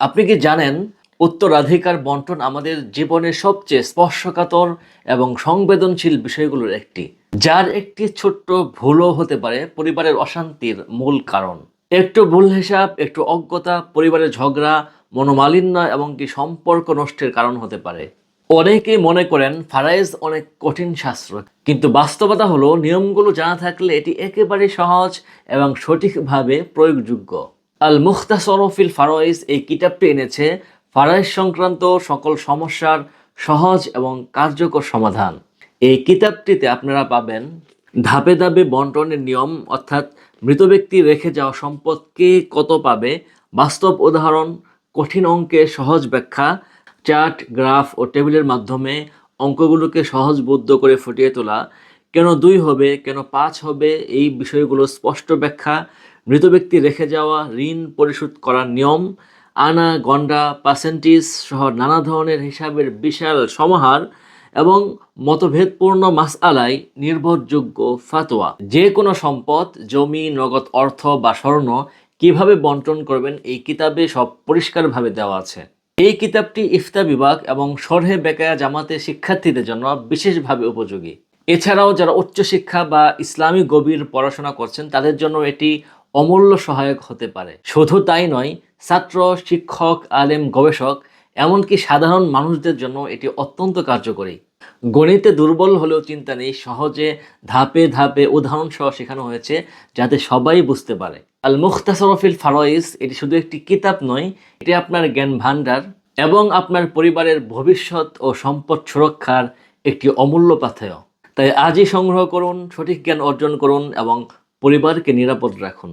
আপনি কি জানেন, উত্তরাধিকার বন্টন আমাদের জীবনের সবচেয়ে স্পর্শকাতর এবং সংবেদনশীল বিষয়গুলোর একটি, যার একটি ছোট্ট ভুলও হতে পারে পরিবারের অশান্তির মূল কারণ। একটু ভুল হিসাব, একটু অজ্ঞতা, পরিবারের ঝগড়া, মনোমালিন্য এবং কি সম্পর্ক নষ্টের কারণ হতে পারে। অনেকেই মনে করেন ফারাইজ অনেক কঠিন শাস্ত্র, কিন্তু বাস্তবতা হলো, নিয়মগুলো জানা থাকলে এটি একেবারে সহজ এবং সঠিকভাবে প্রয়োগযোগ্য। আল মুখতাসরফিল ফারয়েজ এই কিতাবটি এনেছে ফারাইজ সংক্রান্ত সকল সমস্যার সহজ এবং কার্যকর সমাধান। এই কিতাবটিতে আপনারা পাবেন ধাপে ধাপে বন্টনের নিয়ম, অর্থাৎ মৃত ব্যক্তি রেখে যাওয়া সম্পদ কে কত পাবে, বাস্তব উদাহরণ, কঠিন অঙ্কের সহজ ব্যাখ্যা, চার্ট, গ্রাফ ও টেবিলের মাধ্যমে অঙ্কগুলোকে সহজবোধ্য করে ফুটিয়ে তোলা, কেন দুই হবে, কেন পাঁচ হবে, এই বিষয়গুলো স্পষ্ট ব্যাখ্যা মৃত ব্যক্তি রেখে যাওয়া, ঋণ পরিশোধ করার নিয়ম, আনা, গন্ডা, পার্সেন্টেজ সহ নানা ধরনের হিসাবের বিশাল সমাহার এবং মতভেদপূর্ণ মাস মাসআলায় নির্ভরযোগ্য ফাতোয়া। যে কোনো সম্পদ, জমি, নগদ অর্থ বা স্বর্ণ কীভাবে বন্টন করবেন এই কিতাবে সব পরিষ্কারভাবে দেওয়া আছে। এই কিতাবটি ইফতা বিভাগ এবং সরহে বেকায়া জামাতে শিক্ষার্থীদের জন্য বিশেষভাবে উপযোগী। এছাড়াও যারা উচ্চশিক্ষা বা ইসলামী গভীর পড়াশোনা করছেন, তাদের জন্য এটি অমূল্য সহায়ক হতে পারে। শুধু তাই নয়, ছাত্র, শিক্ষক, আলেম, গবেষক, এমনকি সাধারণ মানুষদের জন্য এটি অত্যন্ত কার্যকরী। গণিতে দুর্বল হলেও চিন্তা নেই, সহজে ধাপে ধাপে উদাহরণ সহ শেখানো হয়েছে যাতে সবাই বুঝতে পারে। আল মুখতাসরফিল ফারয়েস এটি শুধু একটি কিতাব নয়, এটি আপনার জ্ঞান ভাণ্ডার এবং আপনার পরিবারের ভবিষ্যৎ ও সম্পদ সুরক্ষার একটি অমূল্য পাথেয়। তাই আজই সংগ্রহ করুন, সঠিক জ্ঞান অর্জন করুন এবং পরিবারকে নিরাপদ রাখুন।